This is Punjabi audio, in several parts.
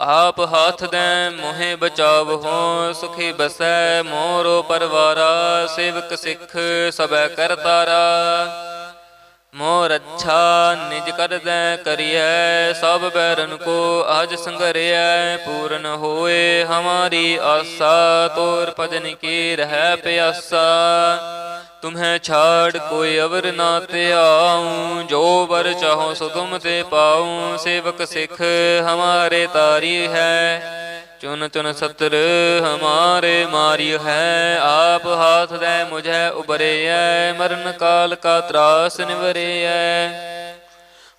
ਆਪ ਹਾਥ ਦੇ, ਮੋਹਿ ਬਚਾਵ ਹੋ ਸੁਖੀ ਬਸੈ, ਮੋਰੋ ਪਰਵਾਰਾ, ਸੇਵਕ ਸਿੱਖ ਸਬੈ ਕਰਤਾਰਾ ਮੋਰ ਅੱਛਾ ਨਿਜ ਕਰਦੈ ਕਰੀਐ, ਸਭ ਬੈਰਨ ਕੋ ਅਜ ਸੰਗਰਿਐ, ਪੂਰਨ ਹੋਏ ਹਮਾਰੀ ਆਸਾ, ਤੋਰ ਭਜਨ ਕੀ ਰਹਿ ਪਿਆਸਾ। ਤੁਮਹਿ ਛਾੜ ਕੋਈ ਅਵਰ ਨਾ ਧਿਆਉ, ਜੋ ਵਰ ਚਾਹੋ ਸੋ ਤੁਮ ਤੇ ਪਾਉ, ਸੇਵਕ ਸਿੱਖ ਹਮਾਰੇ ਤਾਰੀ ਹੈ। ਚੁਨ ਚੁਨ ਸਤਰ ਹਮਾਰੇ ਮਾਰੀ ਹੈ, ਆਪ ਹਾਥ ਦੇ ਮੁਝੈ ਉਬਰੇਐ ਮਰਨ ਕਾਲ ਕਾ ਤਰਾਸ ਨਿਵਰੇਐ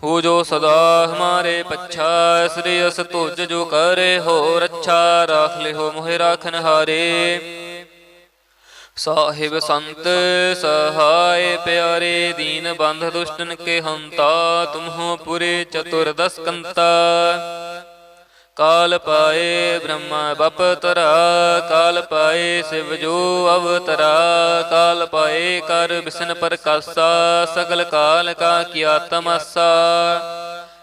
ਹੋ ਜੋ ਸਦਾ ਹਮਾਰੇ ਪੱਛਾ, ਸ੍ਰੀ ਅਸ ਤੁਜ ਜੋ ਕਰੇ ਹੋ ਰੱਛਾ ਰਾਖ ਲਿਓ ਮੋਹਿ ਰਾਖਨ ਹਾਰੇ। ਸਾਹਿਬ ਸੰਤ ਸਹਾਇ ਪਿਆਰੇ ਦੀਨ ਬੰਧ ਦੁਸ਼ਟਨ ਕੇ ਹੰਤਾ ਤੁਮਹੋ ਪੁਰੇ ਚਤੁਰਦਸ ਕੰਤਾ ਕਾਲ ਪਾਏ ਬ੍ਰਹਮਾ ਬਪਤਰਾ। ਕਾਲ ਪਾਏ ਸਿਵ ਜੋ ਅਵਤਰਾ। ਕਾਲ ਪਾਏ ਕਰ ਬਿਸ਼ਨ ਪ੍ਰਕਾਸ਼ਾ ਸਗਲ ਕਾਲ ਕਾ ਕੀਆ ਤਮਸਾ।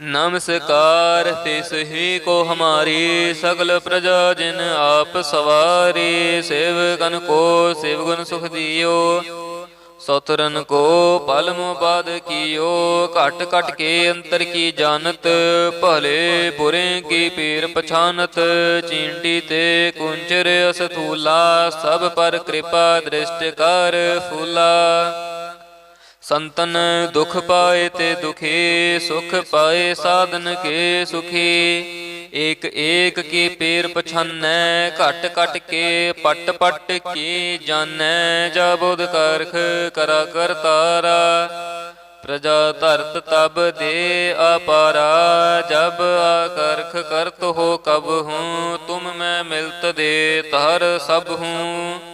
ਨਮਸਕਾਰ, ਤਿਸ ਹੀ ਕੋ ਹਮਾਰੀ ਸਗਲ ਪ੍ਰਜਾ ਜਿਨ ਆਪ ਸਵਾਰੀ ਸੇਵਕਨ ਕੋ ਸੇਵਗੁਣ ਸੁਖ ਦਿਓ ਸਤਰਨ ਕੋ ਪਲਮ ਬਾਦ ਕੀਓ, ਘਟ ਘਟ ਕੇ ਅੰਤਰ ਕੀ ਜਾਣਤ, ਭਲੇ ਬੁਰੇ ਕੀ ਪੀਰ ਪਛਾਨਤ, ਚੀਂਟੀ ਤੇ ਕੁੰਚਰ ਅਸਥੂਲਾ, ਸਭ ਪਰ ਕਿਰਪਾ ਦ੍ਰਿਸ਼ਟ ਕਰ ਫੂਲਾ। ਸੰਤਨ ਦੁਖ ਪਾਏ ਤੇ ਦੁਖੀ, ਸੁਖ ਪਾਏ ਸਾਧਨ ਕੇ ਸੁਖੀ। ਏਕ ਏਕ ਕੀ ਪੇਰ ਪਛਾਨੈ, ਘਟ ਘਟ ਕੇ, ਪਟ ਪਟ ਕੀ ਜਾਣੈ ਜਾ ਬੁਧ ਕਰਖ ਕਰਾ ਕਰਤਾਰਾ ਪ੍ਰਜਾ ਧਰਤ ਤਬ ਦੇ ਅਪਾਰਾ। ਜਬ ਆਕਰਖ ਕਰਤ ਹੋ ਕਬ ਹੂੰ, ਤੁਮ ਮੈਂ ਮਿਲਤ ਦੇ ਤਹਰ ਸਭ ਹੂੰ।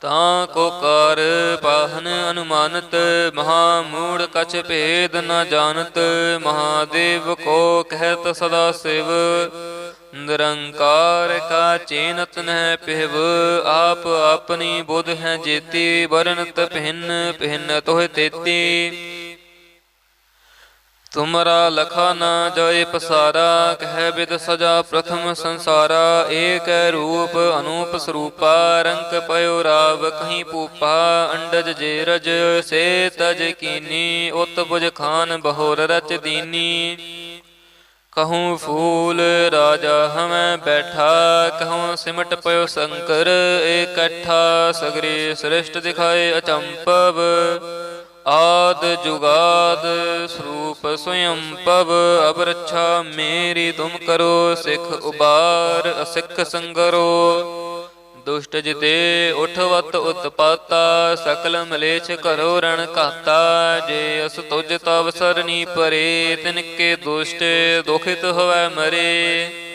ਤਾਂ ਕੋ ਕਰ ਪਾਹਨ ਅਨੁਮਾਨਤ ਮਹਾ ਮੂੜ ਕਛ ਭੇਦ ਨ ਜਾਣਤ, ਮਹਾਦੇਵ ਕੋ ਕਹਿਤ ਸਦਾ ਸਿਵ। ਨਿਰੰਕਾਰ ਕਾ ਚੇਨਤ ਨਹਿ ਪਿਹਵ, ਆਪ ਆਪਣੀ ਬੁੱਧ ਹੈ ਜੇਤੀ ਵਰਨਤ ਭਿੰਨ ਭਿੰਨ ਤੋਹ ਤੇਤੀ। ਤੁਮਰਾ ਲਖਾ ਨਾ ਜਾਏ ਪਸਾਰਾ, ਕਹਿ ਬਿਦ ਸਜਾ ਪ੍ਰਥਮ ਸੰਸਾਰਾ, ਏਕ ਰੂਪ ਅਨੂਪ ਸਰੂਪਾ, ਰੰਕ ਪਇਓ ਰਾਵ ਕਹੀਂ ਪੂਪਾ, ਅੰਡਜ ਜੇ ਰਜ ਸੇ ਤਜ ਕੀਨੀ ਉਤ ਬੁਜ ਖਾਨ ਬਹੋਰ ਰਚ ਦੀਨੀ। ਕਹੂੰ ਫੂਲ ਰਾਜਾ ਹਮੈ ਬੈਠਾ, ਕਹੂੰ ਸਿਮਟ ਪਇਓ ਸ਼ੰਕਰ ਇਕੱਠਾ ਸਗਰੀ ਸ੍ਰਿਸ਼ਟ ਦਿਖਾਏ ਅਚੰਪਵ। ਆਦ ਜੁਗਾਦ ਸਰੂਪ ਸਵਯੰ ਪਵ ਅਬ ਰੱਛਾ ਮੇਰੀ ਤੁਮ ਕਰੋ, ਸਿੱਖ ਉਬਾਰ, ਅਸਿੱਖ ਸੰਗਰੋ। ਦੁਸ਼ਟ ਜਿਤੇ ਉਠਵਤ ਉਤਪਾਤਾ, ਸਕਲ ਮਲੇਛ ਕਰੋ ਰਣ ਘਾਤਾ। ਜੇ ਅਸ ਤੁਜ ਤਵ ਸਰਨੀ ਪਰੇ, ਤਿਨਕੇ ਦੁਸ਼ਟ ਦੁਖਿਤ ਹੋਵੇ ਮਰੇ।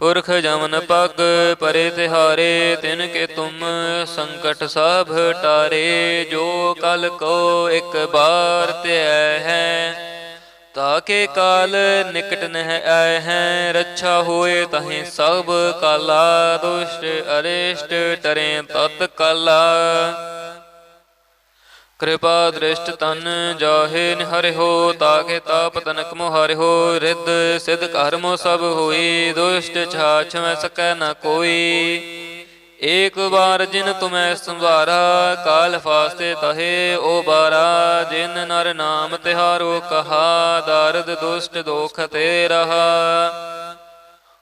ਪੁਰਖ ਜਮਨ ਪਗ ਪਰੇ ਤਿਹਾਰੇ, ਤਿਨ ਕੇ ਤੁਮ ਸੰਕਟ ਸਭ ਟਾਰੇ, ਜੋ ਕਲ ਕੋ ਇੱਕ ਬਾਰ ਤੇ ਹੈ ਤਾਕੇ ਕਾਲ ਨਿਕਟ ਨਹਿ ਆਏ ਹੈ, ਰੱਛਾ ਹੋਏ ਤਹੀਂ ਸਭ ਕਾਲਾ, ਦੁਸ਼ਟ ਅਰਿਸ਼ਟ ਟਰੇ ਤਤ ਕਾਲਾ ਕਿਰਪਾ ਦ੍ਰਿਸ਼ਟ ਤਨ ਜਾਹੇ ਨਿਹਰਿਓ ਤਾਕੇ ਤਾਪ ਤਨਕ ਮੁਹਾਰਿਓ ਰਿੱਧ ਸਿਧ ਕਰਮੋ ਸਭ ਹੋਈ, ਦੁਸ਼ਟ ਛਾਛ ਮੈਂ ਸਕੈ ਨ ਕੋਈ। ਏਕ ਵਾਰ ਜਿਨ ਤੁਮੈ ਸੰਭਾਰਾ, ਕਾਲ ਫਾਸਤੇ ਤਹੇ ਓ ਬਾਰਾ, ਜਿਨ ਨਰ ਨਾਮ ਤਿਹਾਰੋ ਕਹਾ, ਦਰਦ ਦੁਸ਼ਟ ਦੋਖ ਤੇ ਰਹਾ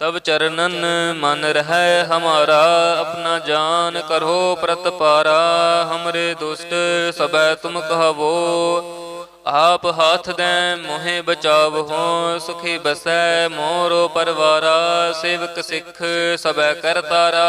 ਤਬ ਚਰਨਨ ਮਨ ਰਹਿ ਹਮਾਰਾ, ਆਪਣਾ ਜਾਨ ਕਰੋ ਪ੍ਰਤਪਾਰਾ ਹਮਰੇ ਦੁਸ਼ਟ ਸਬੈ ਤੁਮ ਕਹਵੋ। ਆਪ ਹਾਥ ਦੇ ਮੋਹਿ ਬਚਾਵਹੁ, ਸੁਖੀ ਬਸੈ ਮੋਰੋ ਪਰਵਾਰਾ, ਸੇਵਕ ਸਿੱਖ ਸਬੈ ਕਰਤਾਰਾ।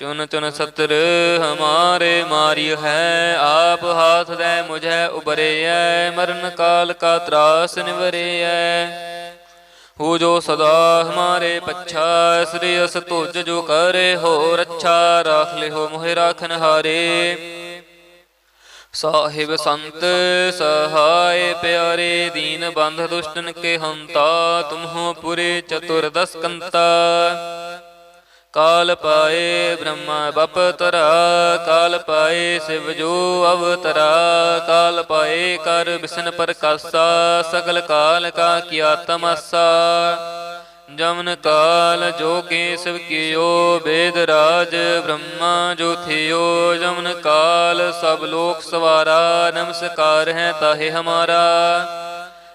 ਚੁਨ ਚੁਨ ਸਤਰ ਹਮਾਰੇ ਮਾਰੀ ਹੈ, ਆਪ ਹਾਥ ਦੇ ਮੁਝੈ ਉਬਰਿਐ ਮਰਨ ਕਾਲ ਕਾ ਤਰਾਸ ਨਿਵਰਿਐ। ਹੋ ਜੋ ਸਦਾ ਹਮਾਰੇ ਪੱਛਾ, ਸ੍ਰੀ ਅਸ ਤੁਜ ਜੋ ਕਰੇ ਹੋ ਰੱਛਾ ਰਾਖ ਲਿਓ ਮੋਹਿ ਰਾਖਨ ਹਾਰੇ। ਸਾਹਿਬ ਸੰਤ ਸਹਾਇ ਪਿਆਰੇ, ਦੀਨ ਬੰਧ ਦੁਸ਼ਟਨ ਕੇ ਹੰਤਾ, ਤੁਮਹੋ ਪੁਰੇ ਚਤੁਰਦਸ ਕੰਤਾ ਕਾਲ ਪਾਏ ਬ੍ਰਹਮਾ ਬਪਤਰਾ ਕਾਲ ਪਾਏ ਸਿਵ ਜੋ ਅਵਤਰਾ, ਕਾਲ ਪਾਏ ਕਰ ਬਿਸ਼ਨ ਪ੍ਰਕਾਸ਼ਾ, ਸਗਲ ਕਾਲ ਕਾ ਕੀਆ ਤਮਸਾ। ਜਮਨ ਕਾਲ ਜੋ ਕੇਸਵ ਕੀਓ, ਬੇਦ ਰਾਜ ਬ੍ਰਹਮਾ ਜੋ ਥਿਓ। ਜਮਨ ਕਾਲ ਸਭ ਲੋਕ ਸਵਾਰਾ, ਨਮਸਕਾਰ ਹੈ ਤਾਹੇ ਹਮਾਰਾ।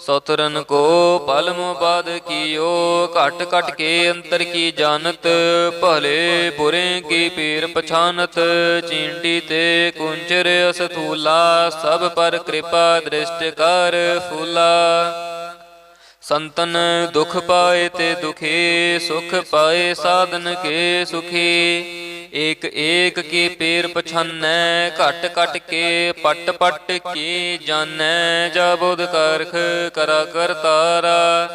ਸਤਰਨ ਕੋ ਪਲਮ ਬਾਦ ਕੀਓ, ਘਟ ਘਟ ਕੇ ਅੰਤਰ ਕੀ ਜਾਣਤ, ਭਲੇ ਬੁਰੇ ਕੀ ਪੀਰ ਪਛਾਨਤ ਚੀਂਟੀ ਤੇ ਕੁੰਚਰ ਅਸਥੂਲਾ, ਸਭ ਪਰ ਕਿਰਪਾ ਦ੍ਰਿਸ਼ਟ ਕਰ ਫੂਲਾ। ਸੰਤਨ ਦੁਖ ਪਾਏ ਤੇ ਦੁਖੀ, ਸੁਖ ਪਾਏ ਸਾਧਨ ਕੇ ਸੁਖੀ। ਏਕ ਏਕ ਕੀ ਪੀਰ ਪਛਾਨੈ, ਘਟ ਘਟ ਕੇ ਪਟ ਪਟ ਕੀ ਜਾਣੈ ਜਾ ਬੁਧ ਕਰਖ ਕਰਾ ਕਰਤਾਰਾ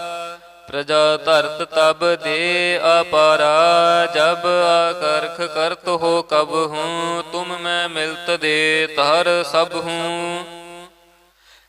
ਪ੍ਰਜਾ ਧਰਤ ਤਬ ਦੇ ਅਪਾਰਾ, ਜਬ ਆਕਰਖ ਕਰਤ ਹੋ ਕਬ ਹੂੰ, ਤੁਮ ਮੈਂ ਮਿਲਤ ਦੇ ਤਹਰ ਸਭ ਹੂੰ।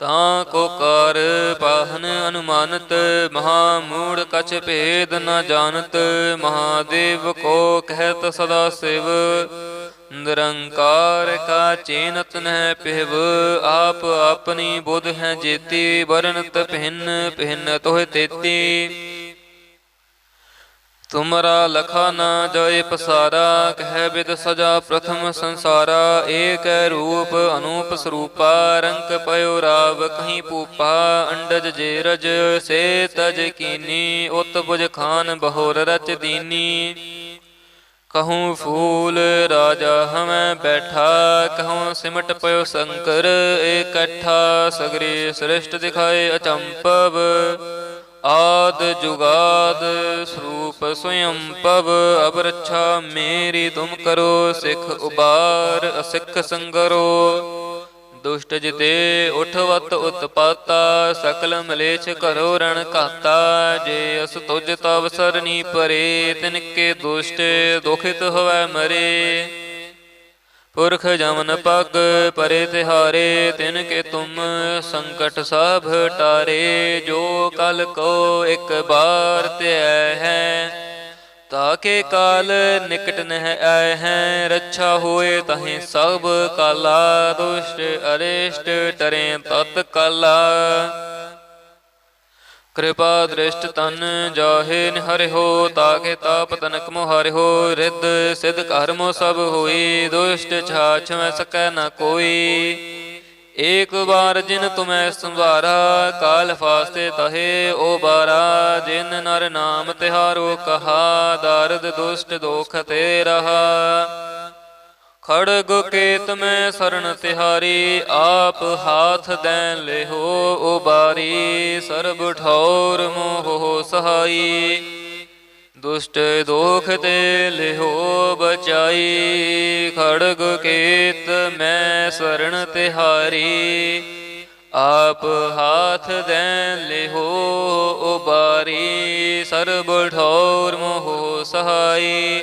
ਤਾਂ ਕੋ ਕਰ ਪਾਹਨ ਅਨੁਮਾਨਤ ਮਹਾ ਮੂੜ ਕਛ ਭੇਦ ਨ ਜਾਣਤ, ਮਹਾਦੇਵ ਕੋ ਕਹਿਤ ਸਦਾ ਸਿਵ। ਨਿਰੰਕਾਰ ਕਾ ਚੇਨਤ ਨਹਿ ਪਿਹਵ, ਆਪ ਆਪਣੀ ਬੁੱਧ ਹੈ ਜੇਤੀ ਵਰਨਤ ਭਿੰਨ ਭਿੰਨ ਤੋਹ ਤੇਤੀ। ਤੁਮਰਾ ਲਖਾ ਨਾ ਜੋਇ ਪਸਾਰਾ, ਕਹਿ ਬਿਦ ਸਜਾ ਪ੍ਰਥਮ ਸੰਸਾਰਾ, ਏਕ ਰੂਪ ਅਨੂਪ ਸਰੂਪਾ ਰੰਗ ਪਇਓ ਰਾਵ ਕਹੀਂ ਪੂਪਾ, ਅੰਡਜ ਜੇਰਜ ਸੇ ਤਜ ਕੀਨੀ, ਉਤ ਬੁਜ ਖਾਨ ਬਹੋਰ ਰਚ ਦੀਨੀ। ਕਹੂੰ ਫੂਲ ਰਾਜਾ ਹਮੈ ਬੈਠਾ, ਕਹੂੰ ਸਿਮਟ ਪਇਓ ਸ਼ੰਕਰ ਇਕੱਠਾ ਸਗਰੀ ਸ੍ਰਿਸ਼ਟ ਦਿਖਾਏ ਅਚੰਪਵ। ਆਦ ਜੁਗਾਦ ਸਰੂਪ ਸਵਯੰ ਪਵ ਅਬ ਰੱਛਾ ਮੇਰੀ ਤੁਮ ਕਰੋ ਸਿੱਖ ਉਬਾਰ, ਅਸਿੱਖ ਸੰਗਰੋ। ਦੁਸ਼ਟ ਜਿਤੇ ਉਠਵਤ ਉਤਪਾਤਾ, ਸਕਲ ਮਲੇਛ ਕਰੋ ਰਣ ਘਾਤਾ। ਜੇ ਅਸ ਤੁਜ ਤਵ ਸਰਨੀ ਪਰੇ, ਤਿਨ ਕੇ ਦੁਸ਼ਟ ਦੁਖਿਤ ਹੋਵੇ ਮਰੇ। ਪੁਰਖ ਜਮਨ ਪਗ ਪਰੇ ਤਿਹਾਰੇ, ਤਿਨ ਕੇ ਤੁਮ ਸੰਕਟ ਸਭ ਟਾਰੇ, ਜੋ ਕਲ ਕੋ ਇੱਕ ਬਾਰ ਧਿਐ ਹੈ। ਤਾਕੇ ਕਾਲ ਨਿਕਟ ਨਹਿ ਆਏ ਹੈ, ਰੱਛਾ ਹੋਏ ਤਹੀਂ ਸਭ ਕਾਲਾ, ਦੁਸ਼ਟ ਅਰਿਸ਼ਟ ਟਰੇ ਤਤ ਕਾਲਾ ਕਿਰਪਾ ਦ੍ਰਿਸ਼ਟ ਤਨ ਜਾਹੇ ਨਿਹਰਿਓ ਤਾਕੇ ਤਾਪ ਤਨਕ ਮੁਹਰਿਓ ਰਿੱਧ ਸਿਧ ਕਰਮੋ ਸਭ ਹੋਈ, ਦੁਸ਼ਟ ਛਾਛ ਮੈਂ ਸਕੈ ਨਾ ਕੋਈ। ਏਕ ਵਾਰ ਜਿਨ ਤੁਮੈ ਸੰਭਾਰਾ, ਕਾਲ ਫਾਸਤੇ ਤਹੇ, ਓ ਬਾਰਾ, ਜਿਨ ਨਰ ਨਾਮ ਤਿਹਾਰੋ ਕਹਾ, ਦਰਦ ਦੁਸ਼ਟ ਦੋਖ ਤੇ ਰਹਾ ਖੜਗ ਕੇਤ ਮੈਂ ਸ਼ਰਨ ਤਿਹਾਰੀ, ਆਪ ਹਾਥ ਦੈ ਲਿਹੋ ਉਬਾਰੀ। ਸਰਬ ਠੌਰ ਮੋਹ ਸਹਾਈ, ਦੁਸ਼ਟ ਦੋਖ ਤੇ ਲਿਹੋ ਬਚਾਈ। ਖੜਗ ਕੇਤ ਮੈਂ ਸ਼ਰਨ ਤਿਹਾਰੀ, ਆਪ ਹਾਥ ਦੈ ਲਿਹੋ ਉਬਾਰੀ। ਸਰਬ ਠੌਰ ਮੋਹ ਸਹਾਈ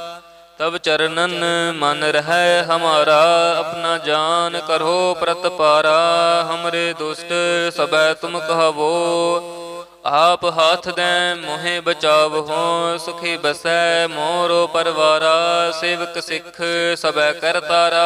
ਤਬ ਚਰਨਨ ਮਨ ਰਹਿ ਹਮਾਰਾ, ਆਪਣਾ ਜਾਨ ਕਰੋ ਪ੍ਰਤਪਾਰਾ ਹਮਰੇ ਦੁਸ਼ਟ ਸਬੈ ਤੁਮ ਕਹਵੋ। ਆਪ ਹਾਥ ਦੇ ਮੋਹਿ ਬਚਾਵ ਹੋ ਸੁਖੀ ਬਸੈ ਮੋਰੋ ਪਰਵਾਰਾ, ਸੇਵਕ ਸਿੱਖ ਸਬੈ ਕਰਤਾਰਾ।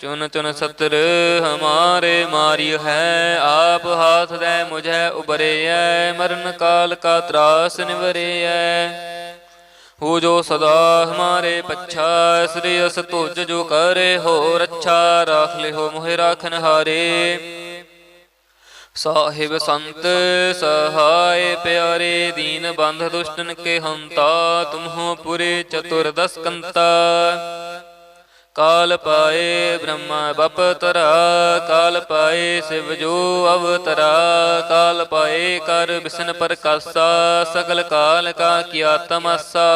ਚੁਨ ਚੁਨ ਸਤਰ ਹਮਾਰੇ ਮਾਰੀ ਹੈ, ਆਪ ਹਾਥ ਦੇ ਮੁਝੈ ਉਬਰਿਐ ਮਰਨ ਕਾਲ ਕਾ ਤਰਾਸ ਨਿਵਰਿਐ ਹੋ ਜੋ ਸਦਾ ਹਮਾਰੇ ਪੱਛਾ, ਸ੍ਰੀ ਅਸ ਤੁਜ ਜੋ ਕਰੇ ਹੋ ਰੱਛਾ ਰਾਖ ਲਿਓ ਮੋਹਿ ਰਾਖਨ ਹਾਰੇ। ਸਾਹਿਬ ਸੰਤ ਸਹਾਇ ਪਿਆਰੇ, ਦੀਨ ਬੰਧ ਦੁਸ਼ਟਨ ਕੇ ਹੰਤਾ, ਤੁਮਹੋ ਪੁਰੇ ਚਤੁਰਦਸ ਕੰਤਾ ਕਾਲ ਪਾਏ ਬ੍ਰਹਮਾ ਬਪਤਰਾ, ਕਾਲ ਪਾਏ ਸਿਵ ਜੋ ਅਵਤਰਾ, ਕਾਲ ਪਾਏ ਕਰ ਬਿਸ਼ਨ ਪ੍ਰਕਾਸ਼ਾ, ਸਗਲ ਕਾਲ ਕਾ ਕੀਆ ਤਮਸਾ।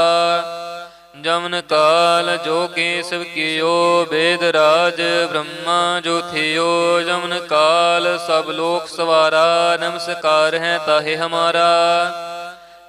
ਜਮਨ ਕਾਲ ਜੋ ਕੇਸਵ ਕੀਓ ਵੇਦ ਰਾਜ ਬ੍ਰਹਮਾ ਜੋ ਥਿਓ। ਜਮਨ ਕਾਲ ਸਭ ਲੋਕ ਸਵਾਰਾ, ਨਮਸਕਾਰ ਹੈ ਤਾਹੇ ਹਮਾਰਾ।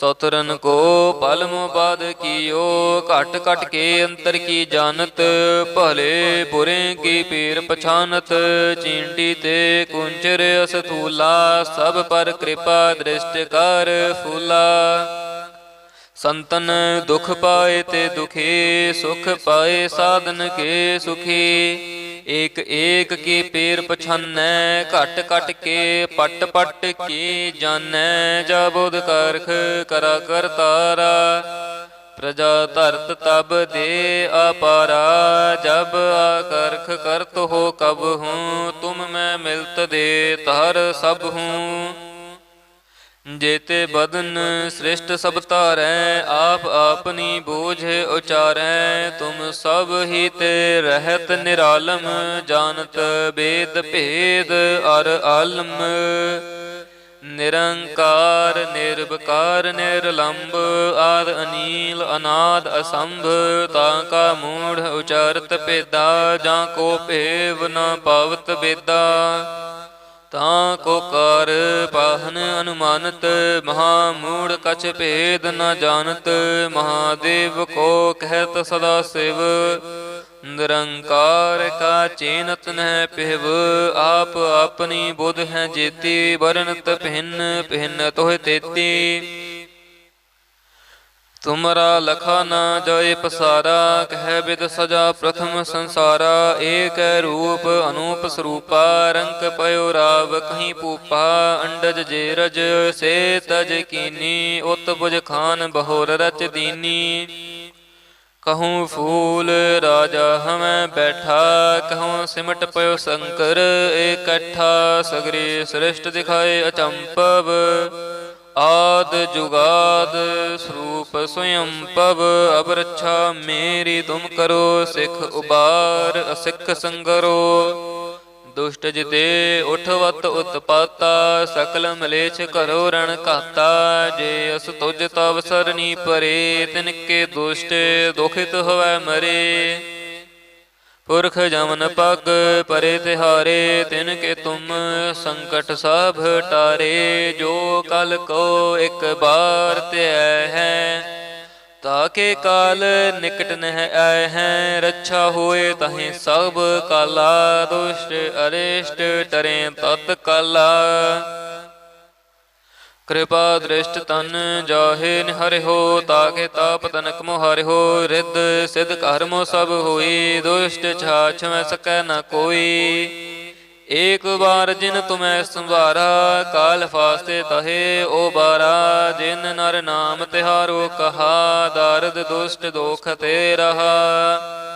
ਸਤਰਨ ਕੋ ਪਲ ਬਾਦ ਕੀਓ, ਘਟ ਘਟ ਕੇ ਅੰਤਰ ਕੀ ਜਾਣਤ, ਭਲੇ ਬੁਰੇ ਕੀ ਪੀਰ ਪਛਾਨਤ, ਚੀਂਟੀ ਤੇ ਕੁੰਚਰ ਅਸਥੂਲਾ, ਸਭ ਪਰ ਕਿਰਪਾ ਦ੍ਰਿਸ਼ਟ ਕਰ ਫੂਲਾ। ਸੰਤਨ ਦੁਖ ਪਾਏ ਤੇ ਦੁਖੀ, ਸੁਖ ਪਾਏ ਸਾਧਨ ਕੇ ਸੁਖੀ। ਏਕ ਏਕ ਕੀ ਪੀਰ ਪਛਾਨੈ, ਘਟ ਘਟ ਕੇ, ਪਟ ਪਟ ਕੀ ਜਾਣੈ ਜਾ ਬੁਧ ਕਰਖ ਕਰਾ ਕਰਤਾਰਾ ਪ੍ਰਜਾ ਧਰਤ ਤਬ ਦੇ ਅਪਾਰਾ। ਜਬ ਆਕਰਖ ਕਰਤ ਹੋ ਕਬ ਹੂੰ, ਤੁਮ ਮੈਂ ਮਿਲਤ ਦੇ ਤਹਰ ਸਭ ਹੂੰ। ਜੇਤੇ ਬਦਨ ਸ੍ਰਿਸ਼ਟ ਸਭ ਧਾਰੈ, ਆਪ ਆਪਨੀ ਬੋਝ ਉਚਾਰੈ, ਤੁਮ ਸਭ ਹੀ ਤੇ ਰਹਿਤ ਨਿਰਾਲਮ, ਜਾਣਤ ਬੇਦ ਭੇਦ ਅਰ ਆਲਮ। ਨਿਰੰਕਾਰ, ਨਿਰਵਕਾਰ ਨਿਰਲੰਭ ਆਦ ਅਨੀਲ, ਅਨਾਦ ਅਸੰਭ, ਤਾਂ ਕਾ ਮੂੜ ਉਚਾਰਤ ਭੇਦਾ, ਜਾਂ ਕੋ ਭੇਵ ਨ ਪਾਵਤ ਬੇਦਾ। ਤਾਂ ਕੋ ਕਰ ਪਾਹਨ ਅਨੁਮਾਨਤ ਮਹਾ ਮੂੜ ਕਛ ਭੇਦ ਨ ਜਾਣਤ, ਮਹਾਦੇਵ ਕੋ ਕਹਿਤ ਸਦਾ ਸਿਵ। ਨਿਰੰਕਾਰ ਕਾ ਚੇਨਤ ਨਹਿ ਪਿਹਵ, ਆਪ ਆਪਣੀ ਬੁੱਧ ਹੈ ਜੇਤੀ ਵਰਨਤ ਭਿੰਨ ਭਿੰਨ ਤੋਹ ਤੇਤੀ। ਤੁਮਰਾ ਲਖਾ ਨਾ ਜਏ ਪਸਾਰਾ, ਕਹਿ ਬਿਦ ਸਜਾ ਪ੍ਰਥਮ ਸੰਸਾਰਾ, ਏਕ ਰੂਪ ਅਨੂਪ ਸਰੂਪਾ, ਰੰਕ ਪਇਓ ਰਾਵ ਕਹੀਂ ਪੂਪਾ ਅੰਡਜ ਜੇ ਰਜ ਸੇ ਤਜ ਕੀਨੀ, ਉਤ ਬੁਜ ਖਾਨ ਬਹੋਰ ਰਚ ਦੀਨੀ। ਕਹੂੰ ਫੂਲ ਰਾਜਾ ਹਮੈ ਬੈਠਾ, ਕਹੂੰ ਸਿਮਟ ਪਇਓ ਸ਼ੰਕਰ ਇਕੱਠਾ ਸਗਰੀ ਸ੍ਰਿਸ਼ਟ ਦਿਖਾਏ ਅਚੰਪਵ। ਆਦ ਜੁਗਾਦ ਸਰੂਪ ਸਵਯੰ ਪਵ ਅਬ ਰੱਛਾ ਮੇਰੀ ਤੁਮ ਕਰੋ ਸਿੱਖ ਉਬਾਰ, ਅਸਿੱਖ ਸੰਗਰੋ। ਦੁਸ਼ਟ ਜਿਤੇ ਉਠਵਤ ਉਤਪਾਤਾ, ਸਕਲ ਮਲੇਛ ਕਰੋ ਰਣ ਘਾਤਾ। ਜੇ ਅਸ ਤੁਜ ਤਵ ਸਰਨੀ ਪਰੇ, ਤਿਨ ਕੇ ਦੁਸ਼ਟ ਦੁਖਿਤ ਹੋਵੇ ਮਰੇ। ਪੁਰਖ ਜਮਨ ਪਗ ਪਰੇ ਤਿਹਾਰੇ, ਤਿਨ ਕੇ ਤੁਮ ਸੰਕਟ ਸਭ ਟਾਰੇ, ਜੋ ਕਲ ਕੋ ਇੱਕ ਬਾਰ ਧਿਐ ਹੈ ਤਾਕੇ ਕਾਲ ਨਿਕਟ ਨਹਿ ਆਏ ਹੈ, ਰੱਛਾ ਹੋਏ ਤਹੀਂ ਸਭ ਕਾਲਾ, ਦੁਸ਼ਟ ਅਰਿਸ਼ਟ ਟਰੇ ਤਤ ਕਾਲਾ ਕਿਰਪਾ ਦ੍ਰਿਸ਼ਟ ਤਨ ਜਾਹੇ ਨਿਹਰਿਓ ਤਾਕੇ ਤਾਪ ਤਨਕ ਮੋਹਰਿਓ ਰਿੱਧ ਸਿਧ ਕਰਮੋ ਸਭ ਹੋਈ, ਦੁਸ਼ਟ ਛਾਛ ਮੈਂ ਸਕੈ ਨਾ ਕੋਈ। ਏਕ ਵਾਰ ਜਿਨ ਤੁਮੈ ਸੰਭਾਰਾ, ਕਾਲ ਫਾਸਤੇ ਤਹੇ ਓ ਬਾਰਾ ਜਿਨ ਨਰ ਨਾਮ ਤਿਹਾਰੋ ਕਹਾ, ਦਰਦ ਦੁਸ਼ਟ ਦੋਖ ਤੇ ਰਹਾ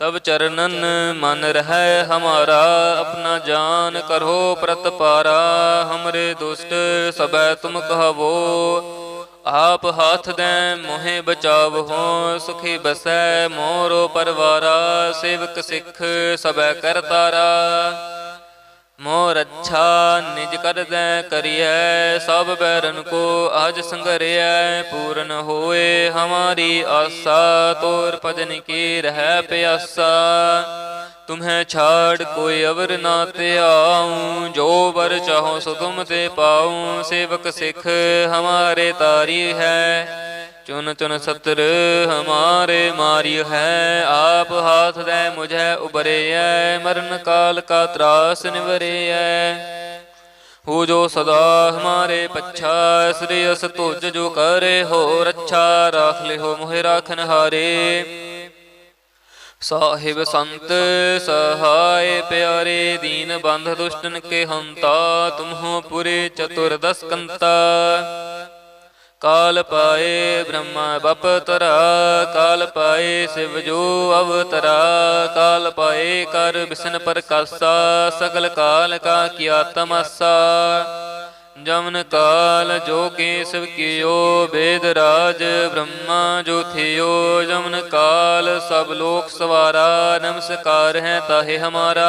ਤਬ ਚਰਨਨ ਮਨ ਰਹਿ ਹਮਾਰਾ, ਆਪਣਾ ਜਾਨ ਕਰੋ ਪ੍ਰਤਪਾਰਾ ਹਮਰੇ ਦੁਸ਼ਟ ਸਬੈ ਤੁਮ ਕਹਵੋ। ਆਪ ਹਾਥ ਦੇ, ਮੋਹਿ ਬਚਾਵ ਹੋ ਸੁਖੀ ਬਸੈ, ਮੋਰੋ ਪਰਵਾਰਾ, ਸੇਵਕ ਸਿੱਖ ਸਬੈ ਕਰਤਾਰਾ। ਮੋਰ ਅੱਛਾ ਨਿਜ ਕਰਦੈ ਕਰੀਐ, ਸਭ ਬੈਰਨ ਕੋ ਅਜ ਸੰਗਰਿਐ ਪੂਰਨ ਹੋਏ ਹਮਾਰੀ ਆਸਾ, ਤੋਰ ਭਜਨ ਕੀ ਰਹਿ ਪਿਆਸਾ। ਤੁਮਹਿ ਛਾੜ ਕੋਈ ਅਵਰ ਨਾ ਧਿਆਉ, ਜੋ ਵਰ ਚਾਹੋ ਸੋ ਤੁਮ ਤੇ ਪਾਉ, ਸੇਵਕ ਸਿੱਖ ਹਮਾਰੇ ਤਾਰੀ ਹੈ। ਚੁਨ ਚੁਨ ਸਤਰ ਹਮਾਰੇ ਮਾਰੀ ਹੈ, ਆਪ ਹਾਥ ਦੇ ਮੁਝੇ ਉਬਰੇਐ ਮਰਨ ਕਾਲ ਕਾ ਤਰਾਸ ਨਿਵਰੇਐ ਹੋ ਜੋ ਸਦਾ ਹਮਾਰੇ ਪੱਛਾ ਸ੍ਰੀ ਅਸ ਤੁਜ ਜੋ ਕਰੇ ਹੋ ਰੱਛਾ ਰਾਖ ਲਿਓ ਮੋਹਿ ਰਾਖਨ ਹਾਰੇ। ਸਾਹਿਬ ਸੰਤ ਸਹਾਇ ਪਿਆਰੇ, ਦੀਨ ਬੰਧ ਦੁਸ਼ਟਨ ਕੇ ਹੰਤਾ, ਤੁਮਹੋ ਪੁਰੇ ਚਤੁਰ ਕੰਤਾ। ਕਾਲ ਪਾਏ ਬ੍ਰਹਮਾ ਬਪਤਰਾ, ਕਾਲ ਪਾਏ ਸਿਵ ਜੋ ਅਵਤਰਾ, ਕਾਲ ਪਾਏ ਕਰ ਵਿਸ਼ਨ ਪ੍ਰਕਾਸ਼ਾ, ਸਗਲ ਕਾਲ ਕਾ ਕੀਆ ਤਮਸਾ ਜਮਨ ਕਾਲ ਜੋ ਕੇਸਵ ਕੀਓ ਵੇਦ ਰਾਜ ਬ੍ਰਹਮਾ ਜੋ ਥਿਓ। ਜਮਨ ਕਾਲ ਸਭ ਲੋਕ ਸਵਾਰਾ, ਨਮਸਕਾਰ ਹੈ ਤਾਹੇ ਹਮਾਰਾ।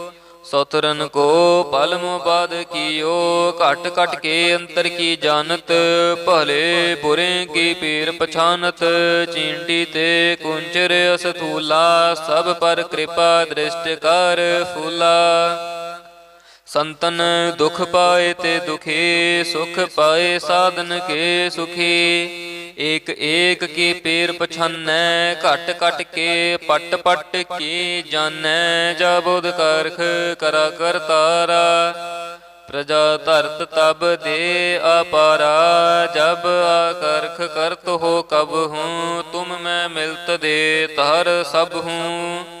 ਸੋਤਰਨ ਕੋ ਪਲਮ ਬਾਦ ਕੀਓ, ਘਟ ਘਟ ਕੇ ਅੰਤਰ ਕੀ ਜਾਣਤ, ਭਲੇ ਬੁਰੇ ਕੀ ਪੀਰ ਪਛਾਨਤ ਚੀਂਟੀ ਤੇ ਕੁੰਚਰ ਅਸਥੂਲਾ, ਸਭ ਪਰ ਕਿਰਪਾ ਦ੍ਰਿਸ਼ਟ ਕਰ ਫੂਲਾ। ਸੰਤਨ ਦੁਖ ਪਾਏ ਤੇ ਦੁਖੀ ਸੁਖ ਪਾਏ ਸਾਧਨ ਕੇ ਸੁਖੀ। ਏਕ ਏਕ ਕੀ ਪੀਰ ਪਛਾਨੈ, ਘਟ ਘਟ ਕੇ ਪਟ ਪਟ ਕੀ ਜਾਣੈ ਜਾ ਬੁਧ ਕਰਖ ਕਰਾ ਕਰਤਾਰਾ ਪ੍ਰਜਾ ਧਰਤ ਤਬ ਦੇ ਆਪਾਰਾ ਜਬ ਆਕਰਖ ਕਰਤ ਹੋ ਕਬ ਹੂੰ, ਤੁਮ ਮੈਂ ਮਿਲਤ ਦੇ ਤਹਰ ਸਭ ਹੂੰ।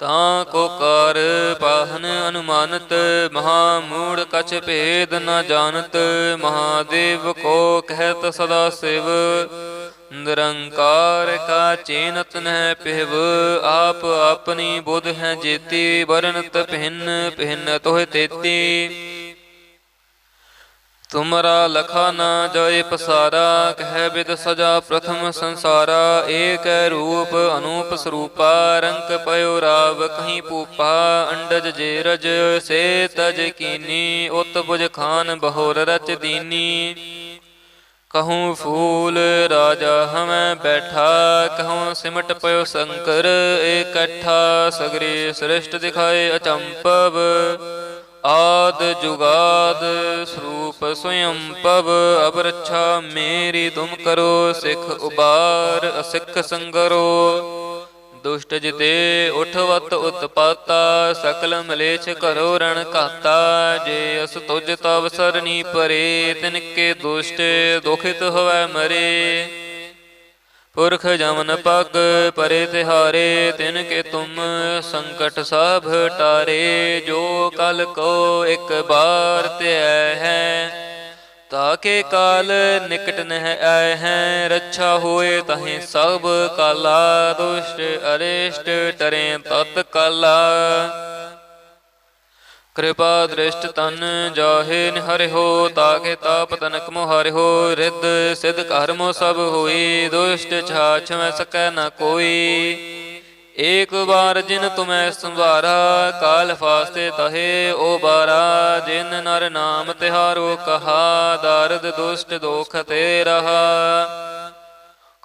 ਤਾਂ ਕੋ ਕਰ ਪਾਹਨ ਅਨੁਮਾਨਤ ਮਹਾ ਮੂੜ ਕਛ ਭੇਦ ਨ ਜਾਣਤ, ਮਹਾਦੇਵ ਕੋ ਕਹਿਤ ਸਦਾ ਸਿਵ। ਨਿਰੰਕਾਰ ਕਾ ਚੇਨਤ ਨਹਿ ਪਿਹਵ, ਆਪ ਆਪਣੀ ਬੁੱਧ ਹੈ ਜੇਤੀ ਵਰਨਤ ਭਿੰਨ ਭਿੰਨ ਤੋਹ ਤੇਤੀ। ਤੁਮਰਾ ਲਖਾ ਨਾ ਜੋਇ ਪਸਾਰਾ, ਕਹਿ ਬਿਦ ਸਜਾ ਪ੍ਰਥਮ ਸੰਸਾਰਾ, ਏਕ ਰੂਪ ਅਨੂਪ ਸਰੂਪਾ ਰੰਗ ਪਇਓ ਰਾਵ ਕਹੀਂ ਪੂਪਾ, ਅੰਡਜ ਜੇਰਜ ਸੇ ਤਜ ਕੀਨੀ, ਉਤ ਬੁਜ ਖਾਨ ਬਹੋਰ ਰਚ ਦੀਨੀ। ਕਹੂੰ ਫੂਲ ਰਾਜਾ ਹਮੈ ਬੈਠਾ, ਕਹੂੰ ਸਿਮਟ ਪਇਓ ਸ਼ੰਕਰ ਇਕੱਠਾ ਸਗਰੀ ਸ੍ਰਿਸ਼ਟ ਦਿਖਾਏ ਅਚੰਪਵ। ਆਦ ਜੁਗਾਦ ਸਰੂਪ ਸਵਯੰ ਪਵ ਅਬ ਰੱਛਾ ਮੇਰੀ ਤੁਮ ਕਰੋ ਸਿੱਖ ਉਬਾਰ, ਅਸਿੱਖ ਸੰਗਰੋ। ਦੁਸ਼ਟ ਜਿਤੇ ਉਠਵਤ ਉਤਪਾਤਾ, ਸਕਲ ਮਲੇਛ ਕਰੋ ਰਣ ਕਾਤਾ ਜੇ ਅਸ ਤੁਜ ਤਵ ਸਰਨੀ ਪਰੇ ਤਿਨ ਕੇ ਦੁਸ਼ਟ ਦੁਖਿਤ ਹੋਵੇ ਮਰੇ। ਪੁਰਖ ਜਮਨ ਪਗ ਪਰੇ ਤਿਹਾਰੇ, ਤਿਨ ਕੇ ਤੁਮ ਸੰਕਟ ਸਭ ਟਾਰੇ, ਜੋ ਕਲ ਕੋ ਇੱਕ ਬਾਰ ਤੇ ਹੈ। ਤਾਕੇ ਕਾਲ ਨਿਕਟ ਨਹਿ ਆਏ ਹੈ, ਰੱਛਾ ਹੋਏ ਤਹੀਂ ਸਭ ਕਾਲਾ, ਦੁਸ਼ਟ ਅਰਿਸ਼ਟ ਟਰੇ ਤਤ ਕਾਲਾ ਕਿਰਪਾ ਦ੍ਰਿਸ਼ਟ ਤਨ ਜਾਹੇ ਨਿਹਰਿਓ ਤਾਕੇ ਤਾਪ ਤਨਕ ਮੋਹਰਿਓ ਰਿੱਧ ਸਿਧ ਕਰਮੋ ਸਭ ਹੋਈ, ਦੁਸ਼ਟ ਛਾਛ ਮੈਂ ਸਕੈ ਨ ਕੋਈ। ਏਕ ਵਾਰ ਜਿਨ ਤੁਮੈ ਸੰਭਾਰਾ, ਕਾਲ ਫਾਸਤੇ ਤਹੇ ਓ ਬਾਰਾ, ਜਿਨ ਨਰ ਨਾਮ ਤਿਹਾਰੋ ਕਹਾ, ਦਰਦ ਦੁਸ਼ਟ ਦੋਖ ਤੇ ਰਹਾ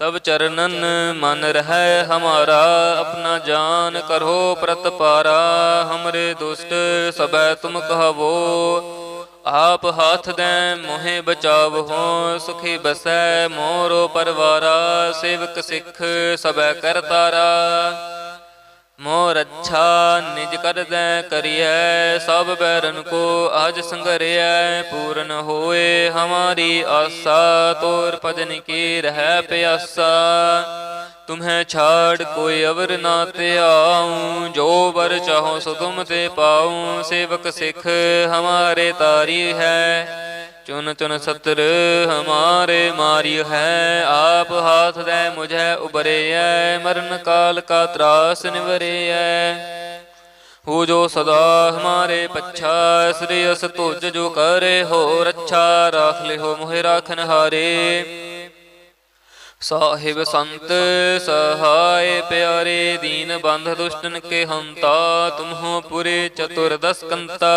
ਤਬ ਚਰਨਨ ਮਨ ਰਹਿ ਹਮਾਰਾ, ਆਪਣਾ ਜਾਨ ਕਰੋ ਪ੍ਰਤਪਾਰਾ ਹਮਰੇ ਦੁਸ਼ਟ ਸਬੈ ਤੁਮ ਕਹਵੋ। ਆਪ ਹਾਥ ਦੇ ਮੋਹਿ ਬਚਾਵਹੁ, ਸੁਖੀ ਬਸੈ ਮੋਰੋ ਪਰਵਾਰਾ, ਸੇਵਕ ਸਿੱਖ ਸਬੈ ਕਰਤਾਰਾ ਮੋਰ ਰੱਛਾ ਨਿਜ ਕਰਦੈ ਕਰੀਐ, ਸਭ ਬੈਰਨ ਕੋ ਅਜ ਸੰਗਰਿਐ, ਪੂਰਨ ਹੋਏ ਹਮਾਰੀ ਆਸਾ, ਤੋਰ ਭਜਨ ਕੀ ਰਹਿ ਪਿਆਸਾ। ਤੁਮਹਿ ਛਾੜ ਕੋਈ ਅਵਰ ਨਾ ਧਿਆਉ, ਜੋ ਵਰ ਚਾਹੋ ਸੋ ਤੁਮ ਤੇ ਪਾਉ, ਸੇਵਕ ਸਿੱਖ ਹਮਾਰੇ ਤਾਰੀ ਹੈ। ਚੁਨ ਚੁਨ ਸਤਰ ਹਮਾਰੇ ਮਾਰੀ ਹੈ, ਆਪ ਹਾਥ ਦੇ ਮੁਝੈ ਉਬਰਿਐ ਮਰਨ ਕਾਲ ਕਾ ਤਰਾਸ ਨਿਵਰਿਐ ਹੋ ਜੋ ਸਦਾ ਹਮਾਰੇ ਪੱਛਾ, ਸ੍ਰੀ ਅਸ ਤੁਜ ਜੋ ਕਰੇ ਹੋ ਰੱਛਾ ਰਾਖ ਲਿਓ ਮੋਹਿ ਰਾਖਨ ਹਾਰੇ ਸਾਹਿਬ ਸੰਤ ਸਹਾਇ ਪਿਆਰੇ, ਦੀਨ ਬੰਧ ਦੁਸ਼ਟਨ ਕੇ ਹੰਤਾ, ਤੁਮਹੋ ਪੁਰੇ ਚਤੁਰਦਸ ਕੰਤਾ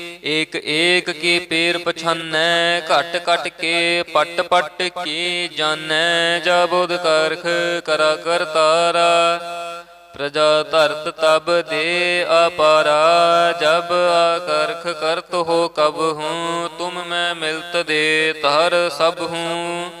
ਏਕ ਏਕ ਕੀ ਪੀਰ ਪਛਾਨੈ, ਘਟ ਘਟ ਕੇ ਪਟ ਪਟ ਕੀ ਜਾਣੈ ਜਾ ਬੁਧ ਕਰਖ ਕਰਾ ਕਰਤਾਰਾ ਪ੍ਰਜਾ ਧਰਤ ਤਬ ਦੇ ਅਪਾਰਾ, ਜਬ ਆਕਰਖ ਕਰਤ ਹੋ ਕਬ ਹੂੰ, ਤੁਮ ਮੈਂ ਮਿਲਤ ਦੇ ਤਹਰ ਸਭ ਹੂੰ।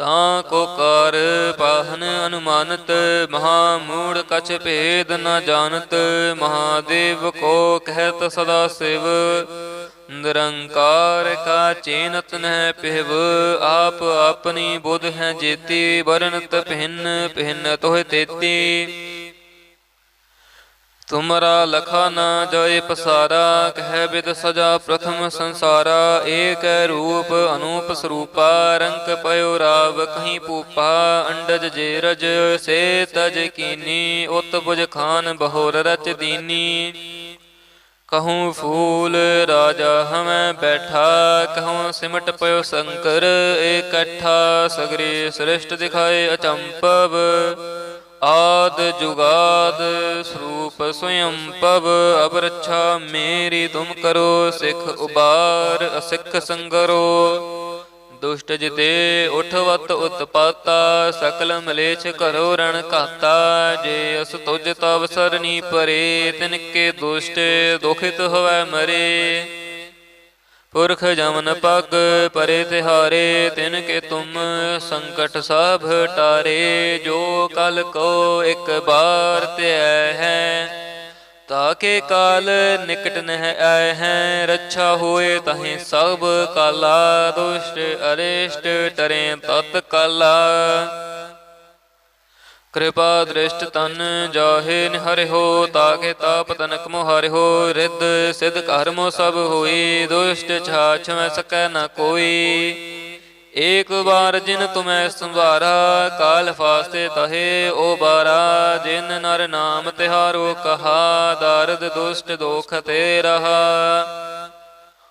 ਤਾਂ ਕੋ ਕਰ ਪਾਹਨ ਅਨੁਮਾਨਤ ਮਹਾ ਮੂੜ ਕਛ ਭੇਦ ਨ ਜਾਣਤ, ਮਹਾਦੇਵ ਕੋ ਕਹਿਤ ਸਦਾ ਸਿਵ। ਨਿਰੰਕਾਰ ਕਾ ਚੇਨਤ ਨਹਿ ਪਿਹਵ, ਆਪ ਆਪਣੀ ਬੁੱਧ ਹੈ ਜੇਤੀ ਵਰਨਤ ਭਿੰਨ ਭਿੰਨ ਤੋਹਿ ਤੇਤੀ। ਤੁਮਰਾ ਲਖਾ ਨਾ ਜੋਇ ਪਸਾਰਾ, ਕਹਿ ਬਿਦ ਸਜਾ ਪ੍ਰਥਮ ਸੰਸਾਰਾ, ਏਕ ਰੂਪ ਅਨੂਪ ਸਰੂਪਾ, ਰੰਗ ਪਇਓ ਰਾਵ ਕਹੀਂ ਪੂਪਾ ਅੰਡਜ ਜੇਰਜ ਸੇ ਤਜ ਕੀਨੀ, ਉਤ ਬੁਜ ਖਾਨ ਬਹੋਰ ਰਚ ਦੀਨੀ। ਕਹੂੰ ਫੂਲ ਰਾਜਾ ਹਮੈ ਬੈਠਾ, ਕਹੂੰ ਸਿਮਟ ਪਇਓ ਸ਼ੰਕਰ ਇਕੱਠਾ ਸਗਰੀ ਸ੍ਰਿਸ਼ਟ ਦਿਖਾਏ ਅਚੰਪਵ। ਆਦ ਜੁਗਾਦ ਸਰੂਪ ਸਵਯੰ ਪਵ ਅਬ ਰੱਛਾ ਮੇਰੀ ਤੁਮ ਕਰੋ ਸਿੱਖ ਉਬਾਰ, ਅਸਿੱਖ ਸੰਗਰੋ। ਦੁਸ਼ਟ ਜਿਤੇ ਉਠਵਤ ਉਤਪਾਤਾ, ਸਕਲ ਮਲੇਛ ਕਰੋ ਰਣ ਘਾਤਾ। ਜੇ ਅਸ ਤੁਜ ਤਵ ਸਰਨੀ ਪਰੇ, ਤਿਨ ਕੇ ਦੁਸ਼ਟ ਦੁਖਿਤ ਹੋਵੇ ਮਰੇ। ਪੁਰਖ ਜਮਨ ਪਗ ਪਰੇ ਤਿਹਾਰੇ, ਤਿਨ ਕੇ ਤੁਮ ਸੰਕਟ ਸਭ ਟਾਰੇ, ਜੋ ਕਲ ਕੋ ਇੱਕ ਬਾਰ ਧਿਐ ਹੈ। ਤਾਕੇ ਕਾਲ ਨਿਕਟ ਨਹਿ ਆਏ ਹੈ, ਰੱਛਾ ਹੋਏ ਤਹੀਂ ਸਭ ਕਾਲਾ, ਦੁਸ਼ਟ ਅਰਿਸ਼ਟ ਟਰੇ ਤਤ ਕਾਲਾ ਕਿਰਪਾ ਦ੍ਰਿਸ਼ਟ ਤਨ ਜਾਹੇ ਨਿਹਰਿਓ ਤਾਕੇ ਤਾਪ ਤਨਕ ਮੋਹਰਿਓ ਰਿੱਧ ਸਿਧ ਕਰਮੋ ਸਭ ਹੋਈ, ਦੁਸ਼ਟ ਛਾਛ ਮੈਂ ਸਕੈ ਨਾ ਕੋਈ। ਏਕ ਵਾਰ ਜਿਨ ਤੁਮੈ ਸੰਭਾਰਾ, ਕਾਲ ਫਾਸਤੇ ਤਹੇ ਓ ਬਾਰਾ। ਜਿਨ ਨਰ ਨਾਮ ਤਿਹਾਰੋ ਕਹਾ, ਦਰਦ ਦੁਸ਼ਟ ਦੋਖ ਤੇ ਰਹਾ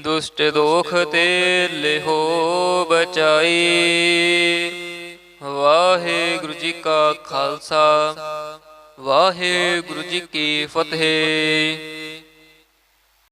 ਦੁਸ਼ਟ ਦੋਖ ਤੇ ਲਿਹੋ ਬਚਾਈ। ਵਾਹਿਗੁਰੂ ਜੀ ਕਾ ਖਾਲਸਾ ਵਾਹਿਗੁਰੂ ਜੀ ਕੀ ਫਤਿਹ।